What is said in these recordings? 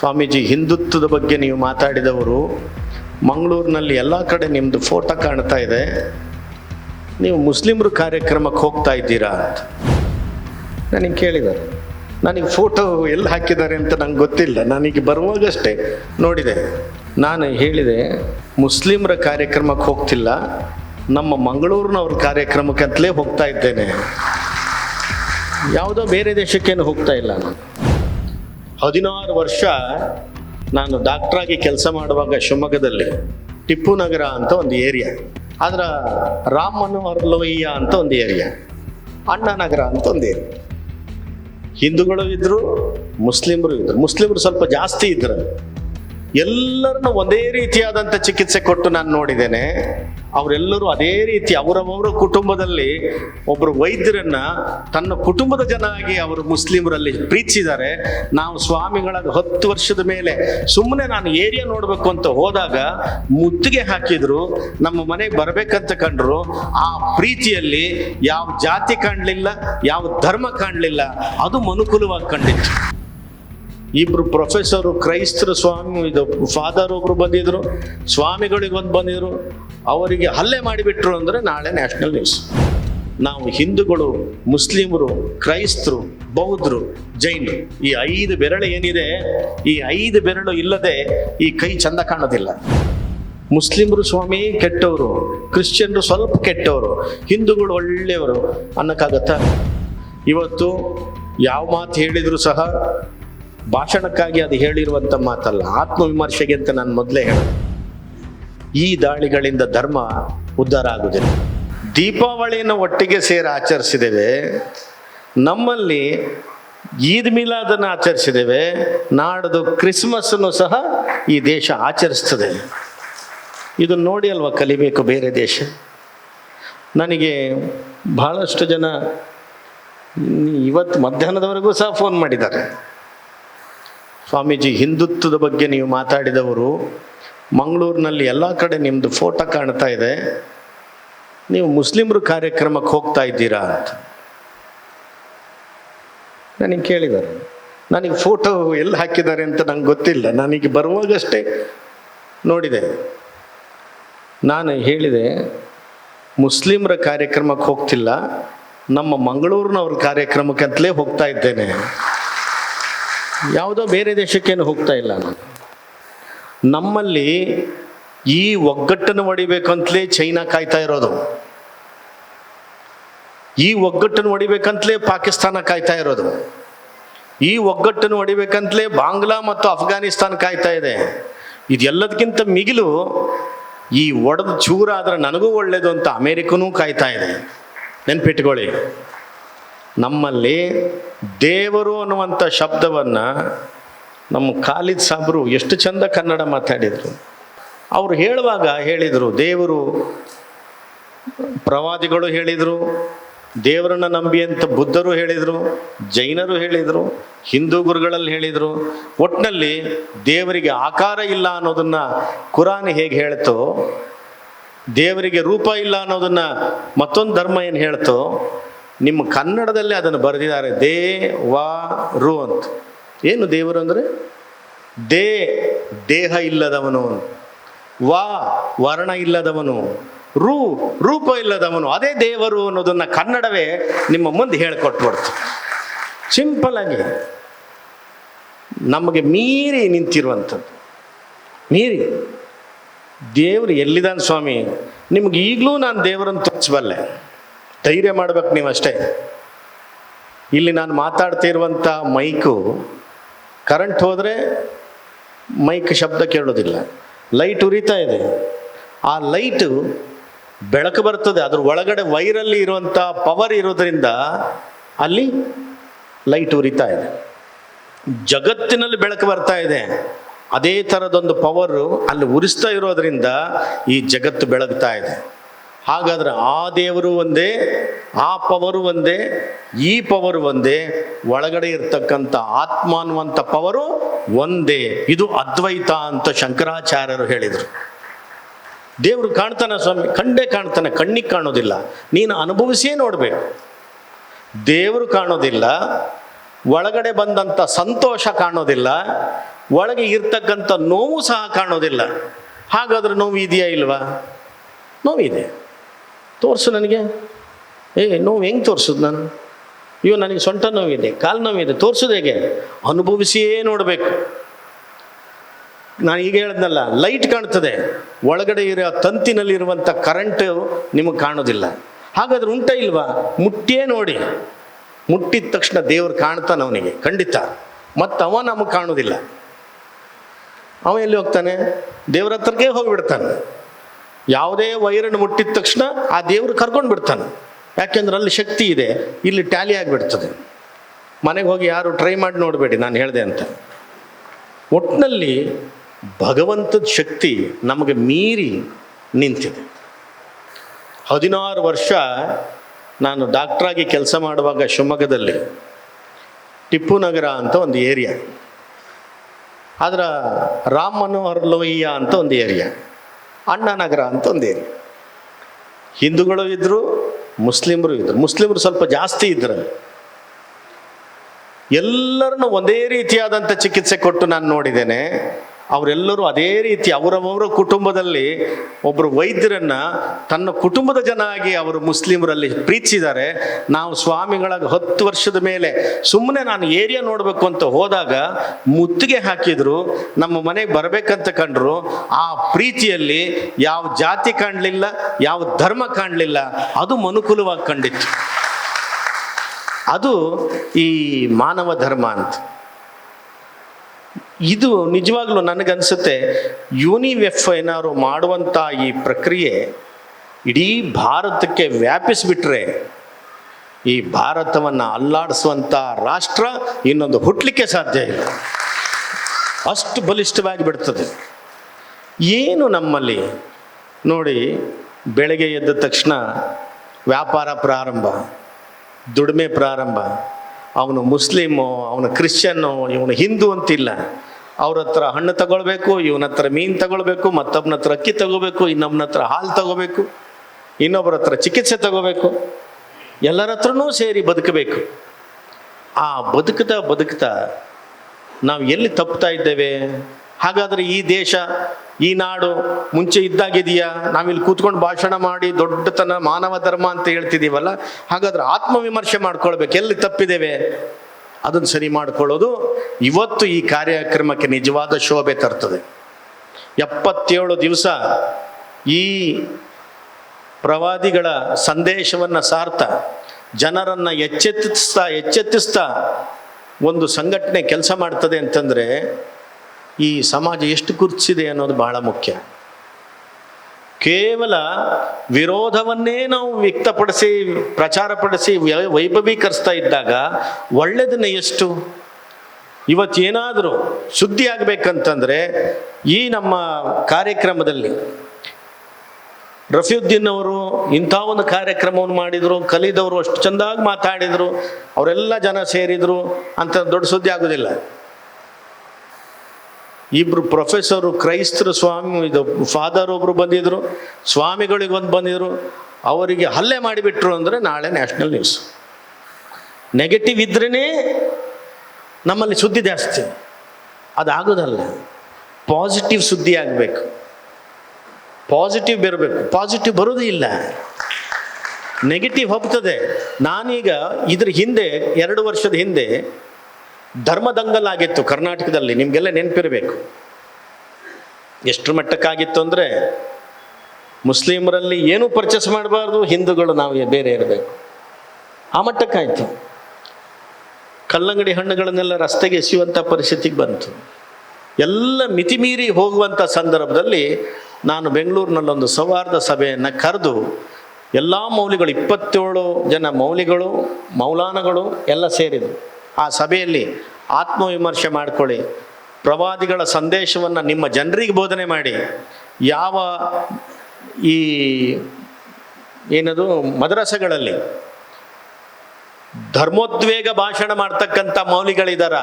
ಸ್ವಾಮೀಜಿ, ಹಿಂದುತ್ವದ ಬಗ್ಗೆ ನೀವು ಮಾತಾಡಿದವರು, ಮಂಗಳೂರಿನಲ್ಲಿ ಎಲ್ಲ ಕಡೆ ನಿಮ್ಮದು ಫೋಟೋ ಕಾಣ್ತಾ ಇದೆ. ನೀವು ಮುಸ್ಲಿಮರು ಕಾರ್ಯಕ್ರಮಕ್ಕೆ ಹೋಗ್ತಾ ಇದ್ದೀರಾ ಅಂತ. ನನಗೆ ಕೇಳಿದ್ದಾರೆ. ನನಗೆ ಫೋಟೋ ಎಲ್ಲಿ ಹಾಕಿದ್ದಾರೆ ಅಂತ ನಂಗೆ ಗೊತ್ತಿಲ್ಲ. ನನಗೆ ಬರುವಾಗಷ್ಟೇ ನೋಡಿದೆ. ನಾನು ಹೇಳಿದೆ, ಮುಸ್ಲಿಮರ ಕಾರ್ಯಕ್ರಮಕ್ಕೆ ಹೋಗ್ತಿಲ್ಲ. ನಮ್ಮ ಮಂಗಳೂರಿನವ್ರ ಕಾರ್ಯಕ್ರಮಕ್ಕೆ ಅಂತಲೇ ಹೋಗ್ತಾ ಇದ್ದೇನೆ. ಯಾವುದೋ ಬೇರೆ ದೇಶಕ್ಕೇನು ಹೋಗ್ತಾ ಇಲ್ಲ ನಾನು. ಹದಿನಾರು ವರ್ಷ ನಾನು ಡಾಕ್ಟ್ರಾಗಿ ಕೆಲಸ ಮಾಡುವಾಗ ಶಿವಮೊಗ್ಗದಲ್ಲಿ ಟಿಪ್ಪು ನಗರ ಅಂತ ಒಂದು ಏರಿಯಾ ಅದರ ರಾಮ್ ಮನೋಹರ್ ಲೋಹಿಯ ಅಂತ ಒಂದು ಏರಿಯಾ ಅಣ್ಣಾನಗರ ಅಂತ ಒಂದು ಏರಿಯಾ ಹಿಂದೂಗಳು ಇದ್ರು, ಮುಸ್ಲಿಮರು ಇದ್ರು. ಮುಸ್ಲಿಮರು ಸ್ವಲ್ಪ ಜಾಸ್ತಿ ಇದ್ರು. ಎಲ್ಲರನ್ನು ಒಂದೇ ರೀತಿಯಾದಂಥ ಚಿಕಿತ್ಸೆ ಕೊಟ್ಟು ನಾನು ನೋಡಿದ್ದೇನೆ. ಅವರೆಲ್ಲರೂ ಅದೇ ರೀತಿ ಅವರವರ ಕುಟುಂಬದಲ್ಲಿ ಒಬ್ಬರು ವೈದ್ಯರನ್ನ ತನ್ನ ಕುಟುಂಬದ ಜನ ಆಗಿ ಅವರು ಮುಸ್ಲಿಮರಲ್ಲಿ ಪ್ರೀತಿಸಿದ್ದಾರೆ. ನಾವು ಸ್ವಾಮಿಗಳ ಹತ್ತು ವರ್ಷದ ಮೇಲೆ ಸುಮ್ಮನೆ ನಾನು ಏರಿಯಾ ನೋಡಬೇಕು ಅಂತ ಹೋದಾಗ ಮುತ್ತಿಗೆ ಹಾಕಿದ್ರು. ನಮ್ಮ ಮನೆಗೆ ಬರಬೇಕಂತ ಕಂಡ್ರು. ಆ ಪ್ರೀತಿಯಲ್ಲಿ ಯಾವ ಜಾತಿ ಕಾಣಲಿಲ್ಲ, ಯಾವ ಧರ್ಮ ಕಾಣಲಿಲ್ಲ, ಅದು ಮನುಕುಲವಾಗಿ ಕಂಡಿತ್ತು. ಇಬ್ರು ಪ್ರೊಫೆಸರು, ಕ್ರೈಸ್ತರ ಸ್ವಾಮಿ, ಇದು ಫಾದರ್ ಒಬ್ರು ಬಂದಿದ್ರು, ಸ್ವಾಮಿಗಳಿಗೆ ಒಂದು ಬಂದಿದ್ರು. ಅವರಿಗೆ ಹಲ್ಲೆ ಮಾಡಿಬಿಟ್ರು ಅಂದರೆ ನಾಳೆ ನ್ಯಾಷನಲ್ ನ್ಯೂಸ್. ನಾವು ಹಿಂದೂಗಳು, ಮುಸ್ಲಿಮರು, ಕ್ರೈಸ್ತರು, ಬೌದ್ಧರು ಜೈನರು ಈ ಐದು ಬೆರಳು ಏನಿದೆ, ಈ ಐದು ಬೆರಳು ಇಲ್ಲದೆ ಈ ಕೈ ಚಂದ ಕಾಣೋದಿಲ್ಲ. ಮುಸ್ಲಿಮರು ಸ್ವಾಮಿ ಕೆಟ್ಟವರು, ಕ್ರಿಶ್ಚಿಯನ್ರು ಸ್ವಲ್ಪ ಕೆಟ್ಟವರು, ಹಿಂದೂಗಳು ಒಳ್ಳೆಯವರು ಅನ್ನೋಕ್ಕಾಗತ್ತಾ? ಇವತ್ತು ಯಾವ ಮಾತು ಹೇಳಿದರೂ ಸಹ ಭಾಷಣಕ್ಕಾಗಿ ಅದು ಹೇಳಿರುವಂಥ ಮಾತಲ್ಲ, ಆತ್ಮವಿಮರ್ಶೆಗೆ ಅಂತ ನಾನು ಮೊದಲೇ ಹೇಳಿದೆ. ಈ ದಾಳಿಗಳಿಂದ ಧರ್ಮ ಉದ್ಧಾರ ಆಗುವುದಿಲ್ಲ. ದೀಪಾವಳಿಯನ್ನು ಒಟ್ಟಿಗೆ ಸೇರಿ ಆಚರಿಸಿದ್ದೇವೆ. ನಮ್ಮಲ್ಲಿ ಈದ್ ಮಿಲಾದನ್ನು ಆಚರಿಸಿದ್ದೇವೆ. ನಾಡದು ಕ್ರಿಸ್ಮಸ್ಸನ್ನು ಸಹ ಈ ದೇಶ ಆಚರಿಸ್ತದೆ. ಇದನ್ನು ನೋಡಿ ಅಲ್ವಾ ಕಲಿಬೇಕು ಬೇರೆ ದೇಶ. ನನಗೆ ಬಹಳಷ್ಟು ಜನ ಇವತ್ತು ಮಧ್ಯಾಹ್ನದವರೆಗೂ ಸಹ ಫೋನ್ ಮಾಡಿದ್ದಾರೆ. ಸ್ವಾಮೀಜಿ, ಹಿಂದುತ್ವದ ಬಗ್ಗೆ ನೀವು ಮಾತಾಡಿದವರು, ಮಂಗಳೂರಿನಲ್ಲಿ ಎಲ್ಲ ಕಡೆ ನಿಮ್ಮದು ಫೋಟೋ ಕಾಣ್ತಾ ಇದೆ. ನೀವು ಮುಸ್ಲಿಮರು ಕಾರ್ಯಕ್ರಮಕ್ಕೆ ಹೋಗ್ತಾ ಇದ್ದೀರಾ ಅಂತ. ನನಗೆ ಕೇಳಿದ್ದಾರೆ. ನನಗೆ ಫೋಟೋ ಎಲ್ಲಿ ಹಾಕಿದ್ದಾರೆ ಅಂತ ನಂಗೆ ಗೊತ್ತಿಲ್ಲ. ನನಗೆ ಬರುವಾಗಷ್ಟೇ ನೋಡಿದೆ. ನಾನು ಹೇಳಿದೆ, ಮುಸ್ಲಿಮರ ಕಾರ್ಯಕ್ರಮಕ್ಕೆ ಹೋಗ್ತಿಲ್ಲ. ನಮ್ಮ ಮಂಗಳೂರಿನವ್ರ ಕಾರ್ಯಕ್ರಮಕ್ಕೆ ಅಂತಲೇ ಹೋಗ್ತಾ ಇದ್ದೇನೆ. ಯಾವುದೋ ಬೇರೆ ದೇಶಕ್ಕೇನು ಹೋಗ್ತಾ ಇಲ್ಲ. ನಾನು ನಮ್ಮಲ್ಲಿ ಈ ಒಗ್ಗಟ್ಟನ್ನು ಹೊಡಿಬೇಕಂತಲೇ ಚೈನಾ ಕಾಯ್ತಾ ಇರೋದು. ಈ ಒಗ್ಗಟ್ಟನ್ನು ಹೊಡಿಬೇಕಂತಲೇ ಪಾಕಿಸ್ತಾನ ಕಾಯ್ತಾ ಇರೋದು. ಈ ಒಗ್ಗಟ್ಟನ್ನು ಹೊಡಿಬೇಕಂತಲೇ ಬಾಂಗ್ಲಾ ಮತ್ತು ಅಫ್ಘಾನಿಸ್ತಾನ ಕಾಯ್ತಾ ಇದೆ. ಇದೆಲ್ಲದಕ್ಕಿಂತ ಮಿಗಿಲು ಈ ಒಡೆದು ಚೂರಾದ್ರೆ ನನಗೂ ಒಳ್ಳೇದು ಅಂತ ಅಮೇರಿಕನೂ ಕಾಯ್ತಾ ಇದೆ. ನೆನ್ಪಿಟ್ಕೊಳ್ಳಿ. ನಮ್ಮಲ್ಲಿ ದೇವರು ಅನ್ನುವಂಥ ಶಬ್ದವನ್ನು ನಮ್ಮ ಖಾಲಿದ್ ಸಾಬ್ರು ಎಷ್ಟು ಚಂದ ಕನ್ನಡ ಮಾತಾಡಿದರು. ಅವರು ಹೇಳುವಾಗ ಹೇಳಿದರು, ದೇವರು ಪ್ರವಾದಿಗಳು ಹೇಳಿದರು, ದೇವರನ್ನ ನಂಬಿ ಅಂತ ಬುದ್ಧರು ಹೇಳಿದರು, ಜೈನರು ಹೇಳಿದರು, ಹಿಂದೂ ಗುರುಗಳಲ್ಲಿ ಹೇಳಿದರು. ಒಟ್ಟಿನಲ್ಲಿ ದೇವರಿಗೆ ಆಕಾರ ಇಲ್ಲ ಅನ್ನೋದನ್ನು ಕುರಾನ್ ಹೇಗೆ ಹೇಳ್ತೋ, ದೇವರಿಗೆ ರೂಪ ಇಲ್ಲ ಅನ್ನೋದನ್ನು ಮತ್ತೊಂದು ಧರ್ಮ ಏನು ಹೇಳ್ತೋ ನಿಮ್ಮ ಕನ್ನಡದಲ್ಲಿ ಅದನ್ನು ಬರೆದಿದ್ದಾರೆ. ದೇ, ವಾ, ರು ಅಂತ. ಏನು ದೇವರು ಅಂದರೆ? ದೇ, ದೇಹ ಇಲ್ಲದವನು. ವಾ, ವರ್ಣ ಇಲ್ಲದವನು. ರು, ರೂಪ ಇಲ್ಲದವನು. ಅದೇ ದೇವರು ಅನ್ನೋದನ್ನು ಕನ್ನಡವೇ ನಿಮ್ಮ ಮುಂದೆ ಹೇಳಿಕೊಟ್ಬಿಡ್ತು. ಸಿಂಪಲ್ ಆಗಿ ನಮಗೆ ಮೀರಿ ನಿಂತಿರುವಂಥದ್ದು. ಮೀರಿ. ದೇವರು ಎಲ್ಲಿದ್ದಾನೆ ಸ್ವಾಮಿ? ನಿಮ್ಗೆ ಈಗಲೂ ನಾನು ದೇವರನ್ನು ತೋರಿಸಬಲ್ಲೆ. ಧೈರ್ಯ ಮಾಡ್ಬೇಕು ನೀವು ಅಷ್ಟೇ ಇಲ್ಲಿ ನಾನು ಮಾತಾಡ್ತಿರುವಂಥ ಮೈಕು ಕರೆಂಟ್ ಹೋದರೆ ಮೈಕ್ ಶಬ್ದ ಕೇಳೋದಿಲ್ಲ. ಲೈಟ್ ಉರಿತಾ ಇದೆ. ಆ ಲೈಟು ಬೆಳಕು ಬರ್ತದೆ. ಅದ್ರ ಒಳಗಡೆ ವೈರಲ್ಲಿ ಇರುವಂಥ ಪವರ್ ಇರೋದ್ರಿಂದ ಅಲ್ಲಿ ಲೈಟ್ ಉರಿತಾ ಇದೆ. ಜಗತ್ತಿನಲ್ಲಿ ಬೆಳಕು ಬರ್ತಾ ಇದೆ. ಅದೇ ಥರದೊಂದು ಪವರು ಅಲ್ಲಿ ಉರಿಸ್ತಾ ಇರೋದ್ರಿಂದ ಈ ಜಗತ್ತು ಬೆಳಗ್ತಾ ಇದೆ. ಹಾಗಾದ್ರೆ ಆ ದೇವರು ಒಂದೇ, ಆ ಪವರು ಒಂದೇ, ಈ ಪವರು ಒಂದೇ, ಒಳಗಡೆ ಇರ್ತಕ್ಕಂಥ ಆತ್ಮ ಅನ್ನುವಂಥ ಪವರು ಒಂದೇ. ಇದು ಅದ್ವೈತ ಅಂತ ಶಂಕರಾಚಾರ್ಯರು ಹೇಳಿದರು. ದೇವರು ಕಾಣ್ತಾನೆ ಸ್ವಾಮಿ, ಕಂಡೇ ಕಾಣ್ತಾನೆ, ಕಣ್ಣಿಗೆ ಕಾಣೋದಿಲ್ಲ. ನೀನು ಅನುಭವಿಸಿಯೇ ನೋಡಬೇಕು. ದೇವರು ಕಾಣೋದಿಲ್ಲ, ಒಳಗಡೆ ಬಂದಂಥ ಸಂತೋಷ ಕಾಣೋದಿಲ್ಲ, ಒಳಗೆ ಇರ್ತಕ್ಕಂಥ ನೋವು ಸಹ ಕಾಣೋದಿಲ್ಲ. ಹಾಗಾದ್ರೆ ನೋವು ಇದೆಯಾ ಇಲ್ವಾ? ನೋವಿದೆ. ತೋರಿಸು ನನಗೆ. ಏ, ನೋವು ಹೆಂಗೆ ತೋರಿಸೋದು ನಾನು? ಅಯ್ಯೋ, ನನಗೆ ಸೊಂಟ ನೋವಿದೆ, ಕಾಲು ನೋವಿದೆ, ತೋರಿಸೋದು ಹೇಗೆ? ಅನುಭವಿಸಿಯೇ ನೋಡಬೇಕು. ನಾನು ಈಗ ಹೇಳಿದ್ನಲ್ಲ ಲೈಟ್ ಕಾಣ್ತದೆ. ಒಳಗಡೆ ಇರೋ ತಂತಿನಲ್ಲಿರುವಂಥ ಕರೆಂಟ್ ನಿಮಗೆ ಕಾಣೋದಿಲ್ಲ. ಹಾಗಾದ್ರೆ ಉಂಟ ಇಲ್ವಾ? ಮುಟ್ಟಿಯೇ ನೋಡಿ. ಮುಟ್ಟಿದ ತಕ್ಷಣ ದೇವ್ರು ಕಾಣ್ತಾನೆ ಅವನಿಗೆ, ಖಂಡಿತ. ಮತ್ತು ಅವ ನಮಗೆ ಕಾಣೋದಿಲ್ಲ. ಅವ ಎಲ್ಲಿ ಹೋಗ್ತಾನೆ? ದೇವ್ರ ಹತ್ರಕ್ಕೆ ಹೋಗಿಬಿಡ್ತಾನೆ. ಯಾವುದೇ ವೈರನ್ನು ಮುಟ್ಟಿದ ತಕ್ಷಣ ಆ ದೇವರು ಕರ್ಕೊಂಡು ಬಿಡ್ತಾನೆ. ಯಾಕೆಂದ್ರೆ ಅಲ್ಲಿ ಶಕ್ತಿ ಇದೆ, ಇಲ್ಲಿ ಟ್ಯಾಲಿ ಆಗಿಬಿಡ್ತದೆ. ಮನೆಗೆ ಹೋಗಿ ಯಾರು ಟ್ರೈ ಮಾಡಿ ನೋಡಬೇಡಿ, ನಾನು ಹೇಳಿದೆ ಅಂತ. ಒಟ್ಟಿನಲ್ಲಿ ಭಗವಂತದ ಶಕ್ತಿ ನಮಗೆ ಮೀರಿ ನಿಂತಿದೆ. ಹದಿನಾರು ವರ್ಷ ನಾನು ಡಾಕ್ಟ್ರಾಗಿ ಕೆಲಸ ಮಾಡುವಾಗ ಶಿವಮೊಗ್ಗದಲ್ಲಿ, ಟಿಪ್ಪು ನಗರ ಅಂತ ಒಂದು ಏರಿಯಾ ಅದರ ರಾಮ್ ಮನೋಹರ್ ಲೋಹಿಯಾ ಅಂತ ಒಂದು ಏರಿಯಾ ಅಣ್ಣಾನಗರ ಅಂತ ಒಂದು ಏರಿಯಾ ಹಿಂದೂಗಳು ಇದ್ದರು ಮುಸ್ಲಿಮರು ಇದ್ದರು ಮುಸ್ಲಿಮರು ಸ್ವಲ್ಪ ಜಾಸ್ತಿ ಇದ್ರಲ್ಲಿ. ಎಲ್ಲರನ್ನು ಒಂದೇ ರೀತಿಯಾದಂಥ ಚಿಕಿತ್ಸೆ ಕೊಟ್ಟು ನಾನು ನೋಡಿದ್ದೇನೆ. ಅವರೆಲ್ಲರೂ ಅದೇ ರೀತಿ ಅವರವರ ಕುಟುಂಬದಲ್ಲಿ ಒಬ್ಬರು ವೈದ್ಯರನ್ನ ತನ್ನ ಕುಟುಂಬದ ಜನ ಆಗಿ ಅವರು ಮುಸ್ಲಿಮರಲ್ಲಿ ಪ್ರೀತಿಸಿದ್ದಾರೆ. ನಾವು ಸ್ವಾಮಿಗಳ ಹತ್ತು ವರ್ಷದ ಮೇಲೆ ಸುಮ್ಮನೆ ನಾನು ಏರಿಯಾ ನೋಡಬೇಕು ಅಂತ ಹೋದಾಗ ಮುತ್ತಿಗೆ ಹಾಕಿದ್ರು. ನಮ್ಮ ಮನೆಗೆ ಬರಬೇಕಂತ ಕಂಡ್ರು. ಆ ಪ್ರೀತಿಯಲ್ಲಿ ಯಾವ ಜಾತಿ ಕಾಣಲಿಲ್ಲ, ಯಾವ ಧರ್ಮ ಕಾಣಲಿಲ್ಲ, ಅದು ಮನುಕುಲವಾಗಿ ಕಂಡಿತ್ತು. ಅದು ಈ ಮಾನವ ಧರ್ಮ ಅಂತ. ಇದು ನಿಜವಾಗ್ಲೂ ನನಗನ್ಸುತ್ತೆ ಯೂನಿವೆಫ್ ಏನಾದ್ರು ಮಾಡುವಂಥ ಈ ಪ್ರಕ್ರಿಯೆ ಇಡೀ ಭಾರತಕ್ಕೆ ವ್ಯಾಪಿಸಿಬಿಟ್ರೆ, ಈ ಭಾರತವನ್ನು ಅಲ್ಲಾಡಿಸುವಂಥ ರಾಷ್ಟ್ರ ಇನ್ನೊಂದು ಹುಟ್ಟಲಿಕ್ಕೆ ಸಾಧ್ಯ ಇಲ್ಲ. ಅಷ್ಟು ಬಲಿಷ್ಠವಾಗಿ ಬಿಡ್ತದೆ. ಏನು ನಮ್ಮಲ್ಲಿ? ನೋಡಿ, ಬೆಳಗ್ಗೆ ಎದ್ದ ತಕ್ಷಣ ವ್ಯಾಪಾರ ಪ್ರಾರಂಭ, ದುಡಿಮೆ ಪ್ರಾರಂಭ. ಅವನು ಮುಸ್ಲಿಮು, ಅವನು ಕ್ರಿಶ್ಚಿಯನ್ನು ಇವನು ಹಿಂದೂ ಅಂತಿಲ್ಲ. ಅವ್ರ ಹತ್ರ ಹಣ್ಣು ತಗೊಳ್ಬೇಕು ಇವನ ಹತ್ರ ಮೀನು ತಗೊಳ್ಬೇಕು ಮತ್ತೊಬ್ಬನ ಹತ್ರ ಅಕ್ಕಿ ತಗೋಬೇಕು ಇನ್ನೊಬ್ಬನ ಹತ್ರ ಹಾಲು ತಗೋಬೇಕು ಇನ್ನೊಬ್ಬರ ಹತ್ರ ಚಿಕಿತ್ಸೆ ತಗೋಬೇಕು ಎಲ್ಲರ ಹತ್ರನೂ ಸೇರಿ ಬದುಕಬೇಕು. ಆ ಬದುಕ್ತಾ ಬದುಕ್ತಾ ನಾವು ಎಲ್ಲಿ ತಪ್ಪುತ್ತಾ ಇದ್ದೇವೆ? ಹಾಗಾದ್ರೆ ಈ ದೇಶ, ಈ ನಾಡು ಮುಂಚೆ ಇದ್ದಾಗಿದೆಯಾ? ನಾವಿಲ್ಲಿ ಕೂತ್ಕೊಂಡು ಭಾಷಣ ಮಾಡಿ ದೊಡ್ಡತನ ಮಾನವ ಧರ್ಮ ಅಂತ ಹೇಳ್ತಿದ್ದೀವಲ್ಲ ಹಾಗಾದ್ರೆ ಆತ್ಮವಿಮರ್ಶೆ ಮಾಡ್ಕೊಳ್ಬೇಕು. ಎಲ್ಲಿ ತಪ್ಪಿದ್ದೇವೆ? ಅದನ್ನು ಸರಿ ಮಾಡಿಕೊಳ್ಳೋದು. ಇವತ್ತು ಈ ಕಾರ್ಯಕ್ರಮಕ್ಕೆ ನಿಜವಾದ ಶೋಭೆ ತರ್ತದೆ. ಎಪ್ಪತ್ತೇಳು ದಿವಸ ಈ ಪ್ರವಾದಿಗಳ ಸಂದೇಶವನ್ನು ಸಾರ್ಥ, ಜನರನ್ನು ಎಚ್ಚೆತ್ತಿಸ್ತಾ ಎಚ್ಚೆತ್ತಿಸ್ತಾ ಒಂದು ಸಂಘಟನೆ ಕೆಲಸ ಮಾಡ್ತದೆ ಅಂತಂದರೆ ಈ ಸಮಾಜ ಎಷ್ಟು ಕುರ್ಚಿದೆ ಅನ್ನೋದು ಬಹಳ ಮುಖ್ಯ. ಕೇವಲ ವಿರೋಧವನ್ನೇ ನಾವು ವ್ಯಕ್ತಪಡಿಸಿ, ಪ್ರಚಾರಪಡಿಸಿ ಪಡಿಸಿ ವೈಭವೀಕರಿಸ್ತಾ ಇದ್ದಾಗ ಒಳ್ಳೆಯದನ್ನ ಎಷ್ಟು? ಇವತ್ತೇನಾದರೂ ಸುದ್ದಿ ಆಗಬೇಕಂತಂದರೆ ಈ ನಮ್ಮ ಕಾರ್ಯಕ್ರಮದಲ್ಲಿ ರಫಿಯುದ್ದೀನ್ ಅವರು ಇಂಥ ಒಂದು ಕಾರ್ಯಕ್ರಮವನ್ನು ಮಾಡಿದರು, ಕಲಿದವರು ಅಷ್ಟು ಚೆಂದಾಗಿ ಮಾತಾಡಿದರು, ಅವರೆಲ್ಲ ಜನ ಸೇರಿದರು ಅಂತ ದೊಡ್ಡ ಸುದ್ದಿ ಆಗೋದಿಲ್ಲ. ಇಬ್ರು ಪ್ರೊಫೆಸರು ಕ್ರೈಸ್ತರ ಸ್ವಾಮಿ, ಇದು ಫಾದರ್ ಒಬ್ರು ಬಂದಿದ್ರು, ಸ್ವಾಮಿಗಳಿಗೆ ಒಂದು ಬಂದಿದ್ರು, ಅವರಿಗೆ ಹಲ್ಲೆ ಮಾಡಿಬಿಟ್ರು ಅಂದರೆ ನಾಳೆ ನ್ಯಾಷನಲ್ ನ್ಯೂಸ್ ನೆಗೆಟಿವ್ ಇದ್ರೇ ನಮ್ಮಲ್ಲಿ ಸುದ್ದಿ ಜಾಸ್ತಿ. ಅದಾಗೋದಲ್ಲ. ಪಾಸಿಟಿವ್ ಸುದ್ದಿ ಆಗಬೇಕು. ಪಾಸಿಟಿವ್ ಬರಬೇಕು ಪಾಸಿಟಿವ್ ಬರೋದೇ ಇಲ್ಲ. ನೆಗೆಟಿವ್ ಹೋಗ್ತದೆ. ನಾನೀಗ ಇದ್ರ ಹಿಂದೆ, ಎರಡು ವರ್ಷದ ಹಿಂದೆ ಧರ್ಮದಂಗಲ್ ಆಗಿತ್ತು ಕರ್ನಾಟಕದಲ್ಲಿ, ನಿಮಗೆಲ್ಲ ನೆನಪಿರಬೇಕು. ಎಷ್ಟು ಮಟ್ಟಕ್ಕಾಗಿತ್ತು ಅಂದರೆ ಮುಸ್ಲಿಮರಲ್ಲಿ ಏನೂ ಪರ್ಚೇಸ್ ಮಾಡಬಾರ್ದು, ಹಿಂದೂಗಳು ನಾವು ಬೇರೆ ಇರಬೇಕು. ಆ ಮಟ್ಟಕ್ಕಾಯಿತು. ಕಲ್ಲಂಗಡಿ ಹಣ್ಣುಗಳನ್ನೆಲ್ಲ ರಸ್ತೆಗೆ ಎಸೆಯುವಂಥ ಪರಿಸ್ಥಿತಿಗೆ ಬಂತು. ಎಲ್ಲ ಮಿತಿಮೀರಿ ಹೋಗುವಂಥ ಸಂದರ್ಭದಲ್ಲಿ ನಾನು ಬೆಂಗಳೂರಿನಲ್ಲೊಂದು ಸೌಹಾರ್ದ ಸಭೆಯನ್ನು ಕರೆದು, ಎಲ್ಲ ಮೌಲಿಗಳು ಇಪ್ಪತ್ತೇಳು ಜನ ಮೌಲಿಗಳು ಮೌಲಾನಗಳು ಎಲ್ಲ ಸೇರಿದರು ಆ ಸಭೆಯಲ್ಲಿ ಆತ್ಮವಿಮರ್ಶೆ ಮಾಡಿಕೊಳ್ಳಿ. ಪ್ರವಾದಿಗಳ ಸಂದೇಶವನ್ನು ನಿಮ್ಮ ಜನರಿಗೆ ಬೋಧನೆ ಮಾಡಿ. ಯಾವ ಈ ಏನದು ಮದ್ರಸಗಳಲ್ಲಿ ಧರ್ಮೋದ್ವೇಗ ಭಾಷಣ ಮಾಡ್ತಕ್ಕಂಥ ಮೌಲಿಗಳಿದಾರ,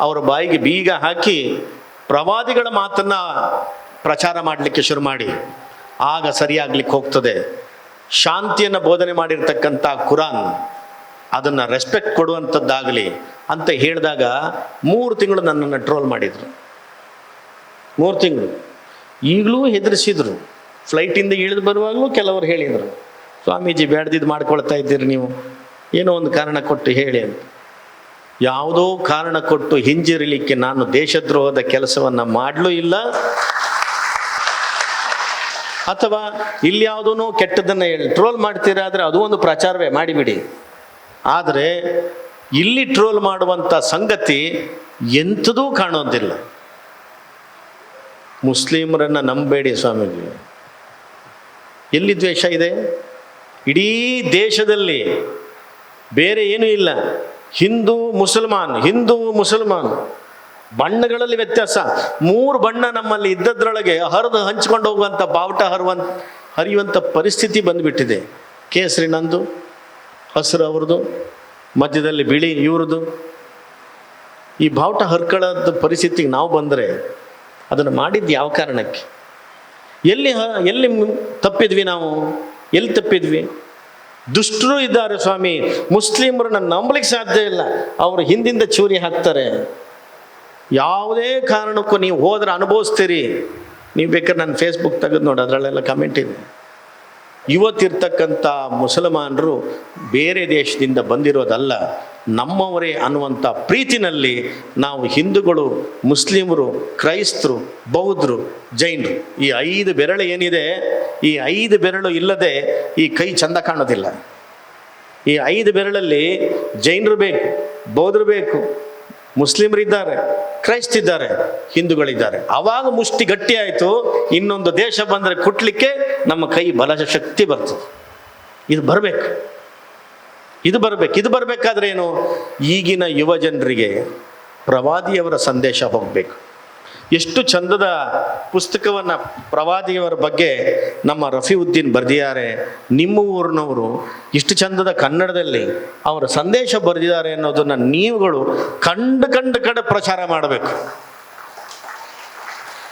ಅವರ ಬಾಯಿಗೆ ಬೀಗ ಹಾಕಿ ಪ್ರವಾದಿಗಳ ಮಾತನ್ನ ಪ್ರಚಾರ ಮಾಡಲಿಕ್ಕೆ ಶುರು ಮಾಡಿ. ಆಗ ಸರಿಯಾಗ್ಲಿಕ್ಕೆ ಹೋಗ್ತದೆ. ಶಾಂತಿಯನ್ನು ಬೋಧನೆ ಮಾಡಿರ್ತಕ್ಕಂಥ ಕುರಾನ್ ಅದನ್ನು ರೆಸ್ಪೆಕ್ಟ್ ಕೊಡುವಂಥದ್ದಾಗಲಿ ಅಂತ ಹೇಳಿದಾಗ ಮೂರು ತಿಂಗಳು ನನ್ನನ್ನು ಟ್ರೋಲ್ ಮಾಡಿದರು. ಮೂರು ತಿಂಗಳು. ಈಗಲೂ ಹೆದರಿಸಿದ್ರು. ಫ್ಲೈಟಿಂದ ಇಳಿದು ಬರುವಾಗಲೂ ಕೆಲವರು ಹೇಳಿದರು. ಸ್ವಾಮೀಜಿ ಬೇಡ್ದಿದ್ದು ಮಾಡ್ಕೊಳ್ತಾ ಇದ್ದೀರಿ ನೀವು. ಏನೋ ಒಂದು ಕಾರಣ ಕೊಟ್ಟು ಹೇಳಿ ಅಂತ. ಯಾವುದೋ ಕಾರಣ ಕೊಟ್ಟು ಹಿಂಜಿರಲಿಕ್ಕೆ ನಾನು ದೇಶದ್ರೋಹದ ಕೆಲಸವನ್ನು ಮಾಡಲೂ ಇಲ್ಲ. ಅಥವಾ ಇಲ್ಲಿ ಯಾವುದೋ ಕೆಟ್ಟದನ್ನು ಹೇಳಿ ಟ್ರೋಲ್ ಮಾಡ್ತೀರಾದರೆ ಅದು ಒಂದು ಪ್ರಚಾರವೇ, ಮಾಡಿಬಿಡಿ. ಆದರೆ ಇಲ್ಲಿ ಟ್ರೋಲ್ ಮಾಡುವಂಥ ಸಂಗತಿ ಎಂಥದೂ ಕಾಣೋದಿಲ್ಲ ಮುಸ್ಲಿಮರನ್ನು ನಂಬೇಡಿ ಸ್ವಾಮೀಜಿ. ಎಲ್ಲಿ ದ್ವೇಷ ಇದೆ? ಇಡೀ ದೇಶದಲ್ಲಿ ಬೇರೆ ಏನೂ ಇಲ್ಲ. ಹಿಂದೂ ಮುಸಲ್ಮಾನ್ ಹಿಂದೂ ಮುಸಲ್ಮಾನ್. ಬಣ್ಣಗಳಲ್ಲಿ ವ್ಯತ್ಯಾಸ. ಮೂರು ಬಣ್ಣ ನಮ್ಮಲ್ಲಿ ಇದ್ದದ್ರೊಳಗೆ ಹರಿದು ಹಂಚ್ಕೊಂಡು ಹೋಗುವಂಥ ಬಾವುಟ ಹರುವಂತ ಹರಿಯುವಂಥ ಪರಿಸ್ಥಿತಿ ಬಂದುಬಿಟ್ಟಿದೆ. ಕೇಸರಿ ನಂದು ಹಸಿರು ಅವ್ರದ್ದು ಮಧ್ಯದಲ್ಲಿ ಬಿಳಿ ಇವ್ರದ್ದು ಈ ಬಾವುಟ ಹರ್ಕೊಳ್ಳೋದ ಪರಿಸ್ಥಿತಿಗೆ ನಾವು ಬಂದರೆ ಅದನ್ನು ಮಾಡಿದ್ದು ಯಾವ ಕಾರಣಕ್ಕೆ? ಎಲ್ಲಿ ಎಲ್ಲಿ ತಪ್ಪಿದ್ವಿ ನಾವು? ಎಲ್ಲಿ ತಪ್ಪಿದ್ವಿ? ದುಷ್ಟರು ಇದ್ದಾರೆ ಸ್ವಾಮಿ, ಮುಸ್ಲಿಮರನ್ನ ನಂಬಲಿಕ್ಕೆ ಸಾಧ್ಯ ಇಲ್ಲ. ಅವರು ಹಿಂದಿಂದ ಚೂರಿ ಹಾಕ್ತಾರೆ. ಯಾವುದೇ ಕಾರಣಕ್ಕೂ ನೀವು ಹೋದ್ರೆ ಅನುಭವಿಸ್ತೀರಿ. ನೀವು ಬೇಕಾದ್ರೆ ನನ್ನ ಫೇಸ್ಬುಕ್ ತೆಗೆದು ನೋಡಿ, ಅದರಲ್ಲೆಲ್ಲ ಕಮೆಂಟ್ ಇದೆ ಇವತ್ತಿರ್ತಕ್ಕಂಥ ಮುಸಲ್ಮಾನರು ಬೇರೆ ದೇಶದಿಂದ ಬಂದಿರೋದಲ್ಲ, ನಮ್ಮವರೇ ಅನ್ನುವಂಥ ಪ್ರೀತಿನಲ್ಲಿ ನಾವು ಹಿಂದೂಗಳು, ಮುಸ್ಲಿಮರು, ಕ್ರೈಸ್ತರು, ಬೌದ್ಧರು, ಜೈನರು. ಈ ಐದು ಬೆರಳು ಏನಿದೆ? ಈ ಐದು ಬೆರಳು ಇಲ್ಲದೆ ಈ ಕೈ ಚಂದ ಕಾಣೋದಿಲ್ಲ. ಈ ಐದು ಬೆರಳಲ್ಲಿ ಜೈನರು ಬೇಕು, ಬೌದ್ಧರು ಬೇಕು ಮುಸ್ಲಿಮರಿದ್ದಾರೆ, ಕ್ರೈಸ್ತಿದ್ದಾರೆ, ಹಿಂದೂಗಳಿದ್ದಾರೆ. ಆವಾಗ ಮುಷ್ಟಿ ಗಟ್ಟಿ ಆಯಿತು, ಇನ್ನೊಂದು ದೇಶ ಬಂದರೆ ಕುಟ್ಲಿಕ್ಕೆ ನಮ್ಮ ಕೈ ಬಲ ಶಕ್ತಿ ಬರ್ತದೆ. ಇದು ಬರಬೇಕು. ಇದು ಬರಬೇಕು. ಇದು ಬರಬೇಕಾದ್ರೆ ಏನು? ಈಗಿನ ಯುವ ಜನರಿಗೆ ಪ್ರವಾದಿಯವರ ಸಂದೇಶ ಹೋಗಬೇಕು. ಎಷ್ಟು ಚಂದದ ಪುಸ್ತಕವನ್ನು ಪ್ರವಾದಿಯವರ ಬಗ್ಗೆ ನಮ್ಮ ರಫೀವುದ್ದೀನ್ ಬರೆದಿದ್ದಾರೆ. ನಿಮ್ಮ ಊರಿನವರು ಇಷ್ಟು ಚಂದದ ಕನ್ನಡದಲ್ಲಿ ಅವರ ಸಂದೇಶ ಬರೆದಿದ್ದಾರೆ ಅನ್ನೋದನ್ನು ನೀವುಗಳು ಕಂಡು ಕಂಡು ಕಡೆ ಪ್ರಚಾರ ಮಾಡಬೇಕು.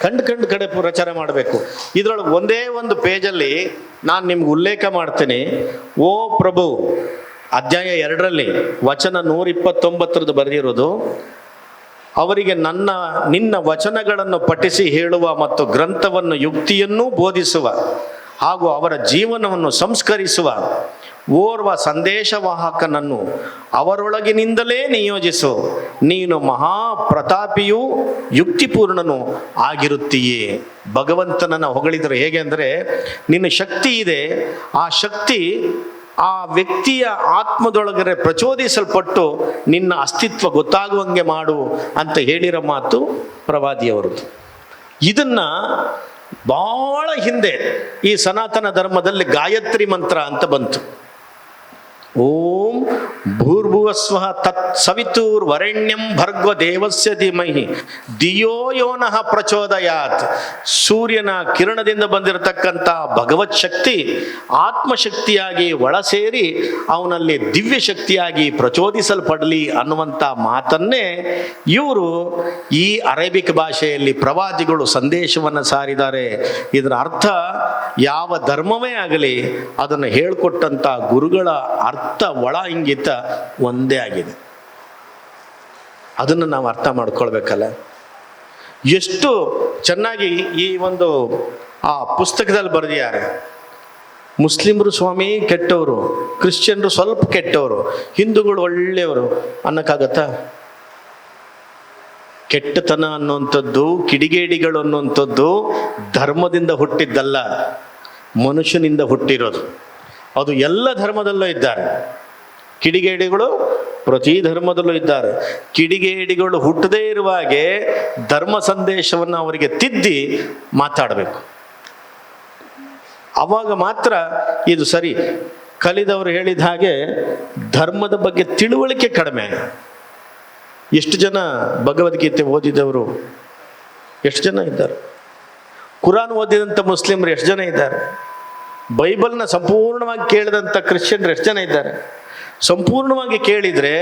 ಕಂಡು ಕಂಡು ಕಡೆ ಪ್ರಚಾರ ಮಾಡಬೇಕು. ಇದರೊಳಗೆ ಒಂದೇ ಒಂದು ಪೇಜಲ್ಲಿ ನಾನು ನಿಮ್ಗೆ ಉಲ್ಲೇಖ ಮಾಡ್ತೀನಿ. ಓ ಪ್ರಭು, ಅಧ್ಯಾಯ ಎರಡರಲ್ಲಿ ವಚನ ನೂರ ಇಪ್ಪತ್ತೊಂಬತ್ತರದ್ದು ಬರೆದಿರೋದು ಅವರಿಗೆ ನನ್ನ, ನಿನ್ನ ವಚನಗಳನ್ನು ಪಠಿಸಿ ಹೇಳುವ ಮತ್ತು ಗ್ರಂಥವನ್ನು ಯುಕ್ತಿಯನ್ನೂ ಬೋಧಿಸುವ ಹಾಗೂ ಅವರ ಜೀವನವನ್ನು ಸಂಸ್ಕರಿಸುವ ಓರ್ವ ಸಂದೇಶವಾಹಕನನ್ನು ಅವರೊಳಗಿನಿಂದಲೇ ನಿಯೋಜಿಸು. ನೀನು ಮಹಾಪ್ರತಾಪಿಯೂ ಯುಕ್ತಿಪೂರ್ಣನು ಆಗಿರುತ್ತೀಯೇ. ಭಗವಂತನನ್ನು ಹೊಗಳಿದರು ಹೇಗೆ ಅಂದರೆ, ನಿನ್ನ ಶಕ್ತಿ ಇದೆ. ಆ ಶಕ್ತಿ ಆ ವ್ಯಕ್ತಿಯ ಆತ್ಮದೊಳಗರೆ ಪ್ರಚೋದಿಸಲ್ಪಟ್ಟು ನಿನ್ನ ಅಸ್ತಿತ್ವ ಗೊತ್ತಾಗುವಂಗೆ ಮಾಡು ಅಂತ ಹೇಳಿರೋ ಮಾತು ಪ್ರವಾದಿಯವರದ್ದು ಇದನ್ನ ಬಹಳ ಹಿಂದೆ ಈ ಸನಾತನ ಧರ್ಮದಲ್ಲಿ ಗಾಯತ್ರಿ ಮಂತ್ರ ಅಂತ ಬಂತು. ಓಂ ಭೂರ್ಭುವಸ್ವ ತತ್ ಸವಿತೂರ್ ವರೆಣ್ಯಂ ಭರ್ಗ ದೇವಸ್ಯ ಧೀಮಹಿ. ದಿಯೋ ಯೋನಃ ಪ್ರಚೋದಯಾತ್. ಸೂರ್ಯನ ಕಿರಣದಿಂದ ಬಂದಿರತಕ್ಕಂಥ ಭಗವತ್ ಶಕ್ತಿ ಆತ್ಮಶಕ್ತಿಯಾಗಿ ಒಳಸೇರಿ ಅವನಲ್ಲಿ ದಿವ್ಯ ಶಕ್ತಿಯಾಗಿ ಪ್ರಚೋದಿಸಲ್ಪಡಲಿ ಅನ್ನುವಂಥ ಮಾತನ್ನೇ ಇವರು ಈ ಅರೇಬಿಕ್ ಭಾಷೆಯಲ್ಲಿ ಪ್ರವಾದಿಗಳು ಸಂದೇಶವನ್ನು ಸಾರಿದ್ದಾರೆ. ಇದರ ಅರ್ಥ ಯಾವ ಧರ್ಮವೇ ಆಗಲಿ ಅದನ್ನು ಹೇಳಿಕೊಟ್ಟಂಥ ಗುರುಗಳ ಅರ್ಥ ಒಳ ಇಂಗಿತ ಒಂದೇ ಆಗಿದೆ. ಅದನ್ನು ನಾವು ಅರ್ಥ ಮಾಡ್ಕೊಳ್ಬೇಕಲ್ಲ? ಎಷ್ಟು ಚೆನ್ನಾಗಿ ಈ ಒಂದು, ಆ ಪುಸ್ತಕದಲ್ಲಿ ಬರೆದಿದ್ದಾರೆ. ಮುಸ್ಲಿಮರು ಸ್ವಾಮಿ ಕೆಟ್ಟವರು, ಕ್ರಿಶ್ಚಿಯನ್ರು ಸ್ವಲ್ಪ ಕೆಟ್ಟವರು, ಹಿಂದೂಗಳು ಒಳ್ಳೆಯವರು. ಅನ್ನಕ್ಕಾಗತ್ತಾ? ಕೆಟ್ಟತನ ಅನ್ನುವಂಥದ್ದು, ಕಿಡಿಗೇಡಿಗಳು ಅನ್ನುವಂಥದ್ದು ಧರ್ಮದಿಂದ ಹುಟ್ಟಿದ್ದಲ್ಲ, ಮನುಷ್ಯನಿಂದ ಹುಟ್ಟಿರೋದು. ಅದು ಎಲ್ಲ ಧರ್ಮದಲ್ಲೂ ಇದ್ದಾರೆ. ಕಿಡಿಗೇಡಿಗಳು ಪ್ರತಿ ಧರ್ಮದಲ್ಲೂ ಇದ್ದಾರೆ. ಕಿಡಿಗೇಡಿಗಳು ಹುಟ್ಟದೇ ಇರುವಾಗೆ ಧರ್ಮ ಸಂದೇಶವನ್ನು ಅವರಿಗೆ ತಿದ್ದಿ ಮಾತಾಡಬೇಕು. ಅವಾಗ ಮಾತ್ರ ಇದು ಸರಿ. ಕಲಿದವರು ಹೇಳಿದ ಹಾಗೆ ಧರ್ಮದ ಬಗ್ಗೆ ತಿಳುವಳಿಕೆ ಕಡಿಮೆ. ಎಷ್ಟು ಜನ ಭಗವದ್ಗೀತೆ ಓದಿದವರು? ಎಷ್ಟು ಜನ ಇದ್ದಾರೆ? ಕುರಾನ್ ಓದಿದಂಥ ಮುಸ್ಲಿಮರು ಎಷ್ಟು ಜನ ಇದ್ದಾರೆ? ಬೈಬಲ್ನ ಸಂಪೂರ್ಣವಾಗಿ ಕೇಳಿದಂಥ ಕ್ರಿಶ್ಚಿಯನ್ರು ಎಷ್ಟು ಜನ ಇದ್ದಾರೆ? ಸಂಪೂರ್ಣವಾಗಿ ಕೇಳಿದರೆ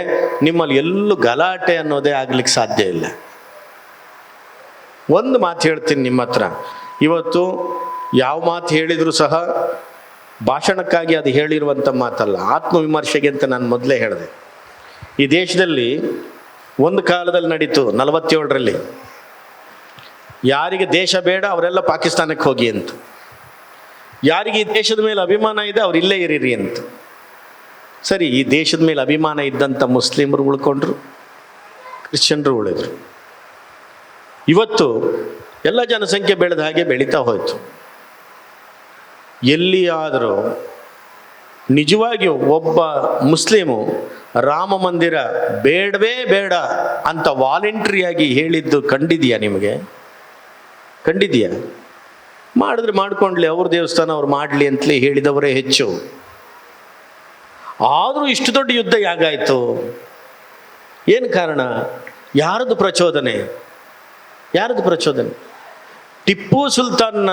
ನಿಮ್ಮಲ್ಲಿ ಎಲ್ಲೂ ಗಲಾಟೆ ಅನ್ನೋದೇ ಆಗ್ಲಿಕ್ಕೆ ಸಾಧ್ಯ ಇಲ್ಲ. ಒಂದು ಮಾತು ಹೇಳ್ತೀನಿ ನಿಮ್ಮ ಹತ್ರ. ಇವತ್ತು ಯಾವ ಮಾತು ಹೇಳಿದರೂ ಸಹ ಭಾಷಣಕ್ಕಾಗಿ ಅದು ಹೇಳಿರುವಂಥ ಮಾತಲ್ಲ, ಆತ್ಮವಿಮರ್ಶೆಗೆ ಅಂತ ನಾನು ಮೊದಲೇ ಹೇಳಿದೆ. ಈ ದೇಶದಲ್ಲಿ ಒಂದು ಕಾಲದಲ್ಲಿ ನಡೀತು, ನಲವತ್ತೇಳರಲ್ಲಿ. ಯಾರಿಗೆ ದೇಶ ಬೇಡ ಅವರೆಲ್ಲ ಪಾಕಿಸ್ತಾನಕ್ಕೆ ಹೋಗಿ ಅಂತ. ಯಾರಿಗೆ ಈ ದೇಶದ ಮೇಲೆ ಅಭಿಮಾನ ಇದೆ, ಅವ್ರು ಇಲ್ಲೇ ಇರೀರಿ ಅಂತ. ಸರಿ, ಈ ದೇಶದ ಮೇಲೆ ಅಭಿಮಾನ ಇದ್ದಂಥ ಮುಸ್ಲಿಮರು ಉಳ್ಕೊಂಡ್ರು, ಕ್ರಿಶ್ಚಿಯನ್ರು ಉಳಿದ್ರು. ಇವತ್ತು ಎಲ್ಲ ಜನಸಂಖ್ಯೆ ಬೆಳೆದ ಹಾಗೆ ಬೆಳೀತಾ ಹೋಯಿತು. ಎಲ್ಲಿಯಾದರೂ ನಿಜವಾಗಿಯೂ ಒಬ್ಬ ಮುಸ್ಲಿಮು ರಾಮ ಮಂದಿರ ಬೇಡವೇ ಬೇಡ ಅಂತ ವಾಲಂಟ್ರಿಯಾಗಿ ಹೇಳಿದ್ದು ಕಂಡಿದೆಯಾ ನಿಮಗೆ? ಕಂಡಿದೆಯಾ? ಮಾಡಿದ್ರೆ ಮಾಡ್ಕೊಂಡ್ಲಿ, ಅವ್ರ ದೇವಸ್ಥಾನ ಅವ್ರು ಮಾಡಲಿ ಅಂತಲೇ ಹೇಳಿದವರೇ ಹೆಚ್ಚು. ಆದರೂ ಇಷ್ಟು ದೊಡ್ಡ ಯುದ್ಧ ಯಾಗಾಯಿತು? ಏನು ಕಾರಣ? ಯಾರದು ಪ್ರಚೋದನೆ? ಯಾರದು ಪ್ರಚೋದನೆ? ಟಿಪ್ಪು ಸುಲ್ತಾನ್ನ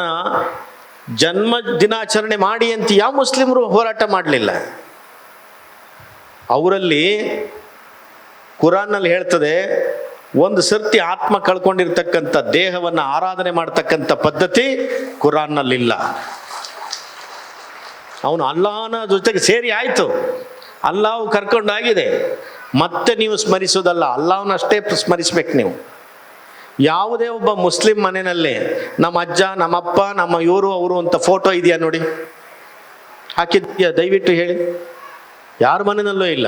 ಜನ್ಮ ದಿನಾಚರಣೆ ಮಾಡಿ ಅಂತ ಯಾವ ಮುಸ್ಲಿಮರು ಹೋರಾಟ ಮಾಡಲಿಲ್ಲ? ಅವರಲ್ಲಿ ಕುರಾನ್ನಲ್ಲಿ ಹೇಳ್ತದೆ, ಒಂದು ಸರ್ತಿ ಆತ್ಮ ಕಳ್ಕೊಂಡಿರ್ತಕ್ಕಂಥ ದೇಹವನ್ನು ಆರಾಧನೆ ಮಾಡ್ತಕ್ಕಂಥ ಪದ್ಧತಿ ಕುರಾನ್ನಲ್ಲಿಲ್ಲ. ಅವನು ಅಲ್ಲಾಹನ ಜೊತೆಗೆ ಸೇರಿ ಆಯಿತು. ಅಲ್ಲಾವು ಕರ್ಕೊಂಡಾಗಿದೆ. ಮತ್ತೆ ನೀವು ಸ್ಮರಿಸೋದಲ್ಲ ಅಲ್ಲಾಹನಷ್ಟೇ ಸ್ಮರಿಸ್ಬೇಕು ನೀವು. ಯಾವುದೇ ಒಬ್ಬ ಮುಸ್ಲಿಂ ಮನೆಯಲ್ಲಿ ನಮ್ಮ ಅಜ್ಜ ನಮ್ಮಪ್ಪ ನಮ್ಮ ಇವರು, ಅವರು ಅಂತ ಫೋಟೋ ಇದೆಯಾ ನೋಡಿ? ಹಾಕಿದ್ಯಾ ದಯವಿಟ್ಟು ಹೇಳಿ. ಯಾರ ಮನೆಯಲ್ಲೂ ಇಲ್ಲ.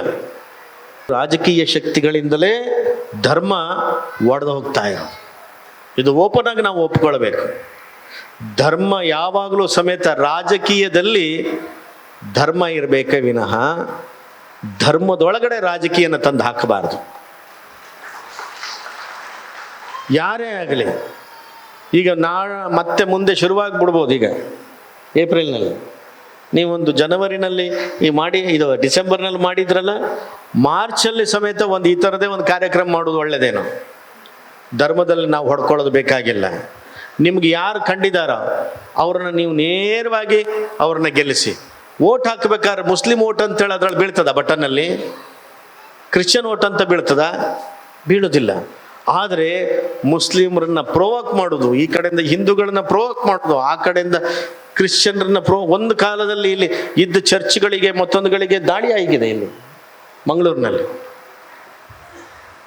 ರಾಜಕೀಯ ಶಕ್ತಿಗಳಿಂದಲೇ ಧರ್ಮ ಒಡೆದು ಹೋಗ್ತಾ ಇರೋದು ಇದು ಓಪನ್ ಆಗಿ ನಾವು ಒಪ್ಕೊಳ್ಬೇಕು. ಧರ್ಮ ಯಾವಾಗಲೂ ಸಮೇತ ರಾಜಕೀಯದಲ್ಲಿ ಧರ್ಮ ಇರಬೇಕೇ ವಿನಃ ಧರ್ಮದೊಳಗಡೆ ರಾಜಕೀಯನ ತಂದು ಹಾಕಬಾರ್ದು. ಯಾರೇ ಆಗಲಿ, ಈಗ ನಾ ಮತ್ತೆ ಮುಂದೆ ಶುರುವಾಗ್ಬಿಡ್ಬೋದು ಈಗ ಏಪ್ರಿಲ್ನಲ್ಲಿ. ನೀವೊಂದು ಜನವರಿನಲ್ಲಿ ಈ ಮಾಡಿ, ಇದು ಡಿಸೆಂಬರ್ನಲ್ಲಿ ಮಾಡಿದ್ರಲ್ಲ, ಮಾರ್ಚಲ್ಲಿ ಸಮೇತ ಒಂದು ಈ ಥರದೇ ಒಂದು ಕಾರ್ಯಕ್ರಮ ಮಾಡೋದು ಒಳ್ಳೆಯದೇನೋ ಧರ್ಮದಲ್ಲಿ ನಾವು ಹೊಡ್ಕೊಳ್ಳೋದು ಬೇಕಾಗಿಲ್ಲ. ನಿಮ್ಗೆ ಯಾರು ಕಂಡಿದಾರ ಅವ್ರನ್ನ ನೀವು ನೇರವಾಗಿ ಅವ್ರನ್ನ ಗೆಲ್ಲಿಸಿ. ಓಟ್ ಹಾಕ್ಬೇಕಾದ್ರೆ ಮುಸ್ಲಿಂ ಓಟ್ ಅಂತೇಳಿ ಅದ್ರಲ್ಲಿ ಬೀಳ್ತದ ಬಟನ್ನಲ್ಲಿ? ಕ್ರಿಶ್ಚಿಯನ್ ಓಟ್ ಅಂತ ಬೀಳ್ತದ? ಬೀಳೋದಿಲ್ಲ. ಆದರೆ ಮುಸ್ಲಿಮರನ್ನ ಪ್ರೋವೋಕ್ ಮಾಡೋದು, ಈ ಕಡೆಯಿಂದ ಹಿಂದೂಗಳನ್ನ ಪ್ರೋವೋಕ್ ಮಾಡೋದು, ಆ ಕಡೆಯಿಂದ ಕ್ರಿಶ್ಚಿಯನ್ರನ್ನ ಪ್ರೋ ಒಂದು ಕಾಲದಲ್ಲಿ ಇಲ್ಲಿ ಇದ್ದ ಚರ್ಚ್ಗಳಿಗೆ ಮತ್ತೊಂದುಗಳಿಗೆ ದಾಳಿ ಆಗಿದೆ ಇಲ್ಲಿ, ಮಂಗಳೂರಿನಲ್ಲಿ.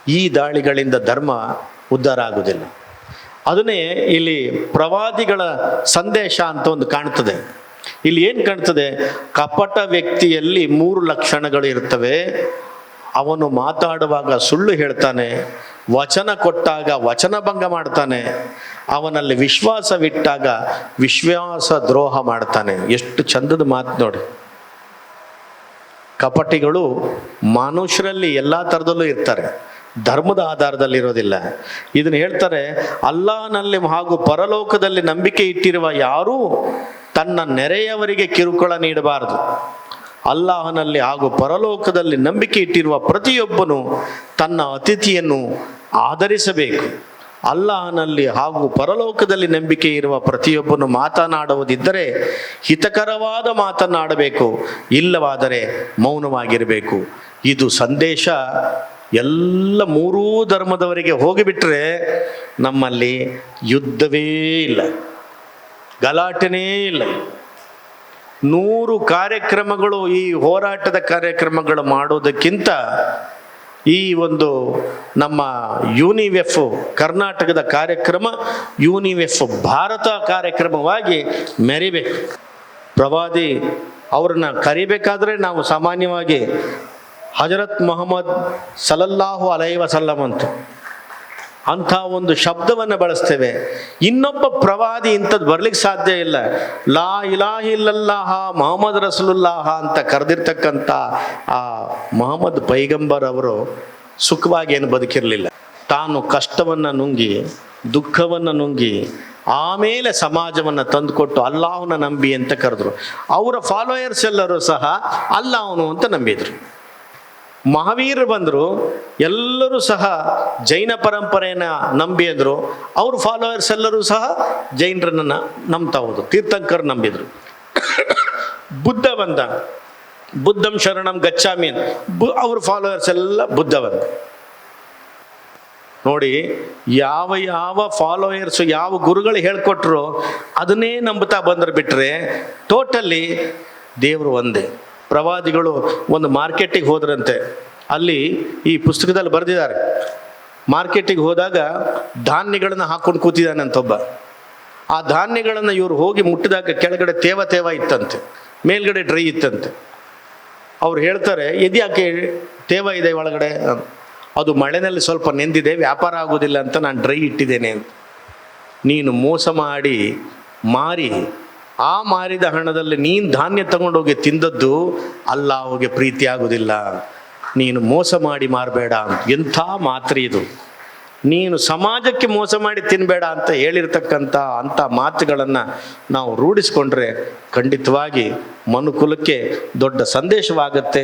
ಈ ದಾಳಿಗಳಿಂದ ಧರ್ಮ ಉದ್ಧಾರ ಆಗುವುದಿಲ್ಲ ಅದನ್ನೇ ಇಲ್ಲಿ ಪ್ರವಾದಿಗಳ ಸಂದೇಶ ಅಂತ ಒಂದು ಕಾಣ್ತದೆ ಇಲ್ಲಿ ಏನು ಕಾಣ್ತದೆ ಕಪಟ ವ್ಯಕ್ತಿಯಲ್ಲಿ ಮೂರು ಲಕ್ಷಣಗಳು ಇರ್ತವೆ. ಅವನು ಮಾತಾಡುವಾಗ ಸುಳ್ಳು ಹೇಳ್ತಾನೆ, ವಚನ ಕೊಟ್ಟಾಗ ವಚನ ಭಂಗ ಮಾಡ್ತಾನೆ, ಅವನಲ್ಲಿ ವಿಶ್ವಾಸವಿಟ್ಟಾಗ ವಿಶ್ವಾಸ ದ್ರೋಹ ಮಾಡ್ತಾನೆ. ಎಷ್ಟು ಚಂದದ ಮಾತು ನೋಡಿ. ಕಪಟಿಗಳು ಮನುಷ್ಯರಲ್ಲಿ ಎಲ್ಲ ಥರದಲ್ಲೂ ಇರ್ತಾರೆ. ಧರ್ಮದ ಆಧಾರದಲ್ಲಿ ಇರೋದಿಲ್ಲ ಇದನ್ನು ಹೇಳ್ತಾರೆ ಅಲ್ಲಾನಲ್ಲಿ ಹಾಗೂ ಪರಲೋಕದಲ್ಲಿ ನಂಬಿಕೆ ಇಟ್ಟಿರುವ ಯಾರೂ ತನ್ನ ನೆರೆಯವರಿಗೆ ಕಿರುಕುಳ ನೀಡಬಾರದು. ಅಲ್ಲಾಹನಲ್ಲಿ ಹಾಗೂ ಪರಲೋಕದಲ್ಲಿ ನಂಬಿಕೆ ಇಟ್ಟಿರುವ ಪ್ರತಿಯೊಬ್ಬನು ತನ್ನ ಅತಿಥಿಯನ್ನು ಆಧರಿಸಬೇಕು. ಅಲ್ಲಾಹನಲ್ಲಿ ಹಾಗೂ ಪರಲೋಕದಲ್ಲಿ ನಂಬಿಕೆ ಇರುವ ಪ್ರತಿಯೊಬ್ಬನು ಮಾತನಾಡುವುದಿದ್ದರೆ ಹಿತಕರವಾದ ಮಾತನಾಡಬೇಕು ಇಲ್ಲವಾದರೆ ಮೌನವಾಗಿರಬೇಕು. ಇದು ಸಂದೇಶ ಎಲ್ಲ ಮೂರೂ ಧರ್ಮದವರಿಗೆ ಹೋಗಿಬಿಟ್ರೆ ನಮ್ಮಲ್ಲಿ ಯುದ್ಧವೇ ಇಲ್ಲ, ಗಲಾಟೆನೇ ಇಲ್ಲ. ನೂರು ಕಾರ್ಯಕ್ರಮಗಳು ಈ ಹೋರಾಟದ ಕಾರ್ಯಕ್ರಮಗಳು ಮಾಡೋದಕ್ಕಿಂತ ಈ ಒಂದು ನಮ್ಮ ಯೂನಿವೆಫ್ ಕರ್ನಾಟಕದ ಕಾರ್ಯಕ್ರಮ, ಯೂನಿವೆಫ್ ಭಾರತ ಕಾರ್ಯಕ್ರಮವಾಗಿ ಮೆರಿಬೇಕು. ಪ್ರವಾದಿ ಅವ್ರನ್ನ ಕರಿಬೇಕಾದ್ರೆ ನಾವು ಸಾಮಾನ್ಯವಾಗಿ ಹಜರತ್ ಮೊಹಮ್ಮದ್ ಸಲಲ್ಲಾಹು ಅಲೈ ವಸಲ್ಲಂ ಅಂತ. ಅಂಥ ಒಂದು ಶಬ್ದವನ್ನು ಬಳಸ್ತೇವೆ. ಇನ್ನೊಬ್ಬ ಪ್ರವಾದಿ ಇಂಥದ್ದು ಬರ್ಲಿಕ್ಕೆ ಸಾಧ್ಯ ಇಲ್ಲ. ಲಾ ಇಲಾಹಿಲ್ಲಲ್ಲಾಹ ಮೊಹಮ್ಮದ್ ರಸಲುಲ್ಲಾಹ ಅಂತ ಕರೆದಿರ್ತಕ್ಕಂಥ ಆ ಮೊಹಮ್ಮದ್ ಪೈಗಂಬರ್ ಅವರು ಸುಖವಾಗಿ ಏನು ಬದುಕಿರಲಿಲ್ಲ. ತಾನು ಕಷ್ಟವನ್ನು ನುಂಗಿ, ದುಃಖವನ್ನು ನುಂಗಿ, ಆಮೇಲೆ ಸಮಾಜವನ್ನು ತಂದುಕೊಟ್ಟು ಅಲ್ಲಾಹನ ನಂಬಿ ಅಂತ ಕರೆದ್ರು. ಅವರ ಫಾಲೋಯರ್ಸ್ ಎಲ್ಲರೂ ಸಹ ಅಲ್ಲಾಹನು ಅಂತ ನಂಬಿದ್ರು. ಮಹಾವೀರರು ಬಂದರು, ಎಲ್ಲರೂ ಸಹ ಜೈನ ಪರಂಪರೆಯನ್ನು ನಂಬಿ ಅಂದರು. ಅವ್ರ ಫಾಲೋವರ್ಸ್ ಎಲ್ಲರೂ ಸಹ ಜೈನರನ್ನ ನಂಬ್ತಾ ಹೋದ್ರು, ತೀರ್ಥಂಕರ್ ನಂಬಿದ್ರು. ಬುದ್ಧ ಬಂದ. ಬುದ್ಧಂ ಶರಣಂ ಗಚ್ಚಾಮಿ ಅಂತ. ಬು- ಅವ್ರ ಫಾಲೋವರ್ಸ್ ಎಲ್ಲ ಬುದ್ಧ ಬಂದ ನೋಡಿ, ಯಾವ ಯಾವ ಫಾಲೋಯರ್ಸ್ ಯಾವ ಗುರುಗಳು ಹೇಳ್ಕೊಟ್ರು, ಅದನ್ನೇ ನಂಬುತ್ತಾ ಬಂದ್ರೆ ಬಿಟ್ಟರೆ ಟೋಟಲಿ ದೇವರು ಒಂದೇ. ಪ್ರವಾದಿಗಳು ಒಂದು ಮಾರ್ಕೆಟಿಗೆ ಹೋದ್ರಂತೆ. ಅಲ್ಲಿ ಈ ಪುಸ್ತಕದಲ್ಲಿ ಬರೆದಿದ್ದಾರೆ. ಮಾರ್ಕೆಟಿಗೆ ಹೋದಾಗ ಧಾನ್ಯಗಳನ್ನು ಹಾಕೊಂಡು ಕೂತಿದ್ದಾನಂತೊಬ್ಬ ಆ ಧಾನ್ಯಗಳನ್ನು ಇವರು ಹೋಗಿ ಮುಟ್ಟಿದಾಗ ಕೆಳಗಡೆ ತೇವ ತೇವ ಇತ್ತಂತೆ. ಮೇಲ್ಗಡೆ ಡ್ರೈ ಇತ್ತಂತೆ. ಅವ್ರು ಹೇಳ್ತಾರೆ ಯಾಕೆ ತೇವ ಇದೆ ಒಳಗಡೆ? ಅದು ಮಳೆನಲ್ಲಿ ಸ್ವಲ್ಪ ನೆಂದಿದೆ, ವ್ಯಾಪಾರ ಆಗೋದಿಲ್ಲ ಅಂತ ನಾನು ಡ್ರೈ ಇಟ್ಟಿದ್ದೇನೆ ಅಂತ. ನೀನು ಮೋಸ ಮಾಡಿ, ಮಾರಿ ಆ ಮಾರಿದ ಹಣದಲ್ಲಿ ನೀನು ಧಾನ್ಯ ತಗೊಂಡೋಗಿ ತಿಂದದ್ದು ಅಲ್ಲ ಪ್ರೀತಿ ಆಗುವುದಿಲ್ಲ ನೀನು ಮೋಸ ಮಾಡಿ ಮಾರಬೇಡ ಎಂಥ ಮಾತ್ರೆ ಇದು. ನೀನು ಸಮಾಜಕ್ಕೆ ಮೋಸ ಮಾಡಿ ತಿನ್ನಬೇಡ ಅಂತ ಹೇಳಿರ್ತಕ್ಕಂಥ ಅಂಥ ಮಾತುಗಳನ್ನು ನಾವು ರೂಢಿಸ್ಕೊಂಡ್ರೆ ಖಂಡಿತವಾಗಿ ಮನುಕುಲಕ್ಕೆ ದೊಡ್ಡ ಸಂದೇಶವಾಗುತ್ತೆ.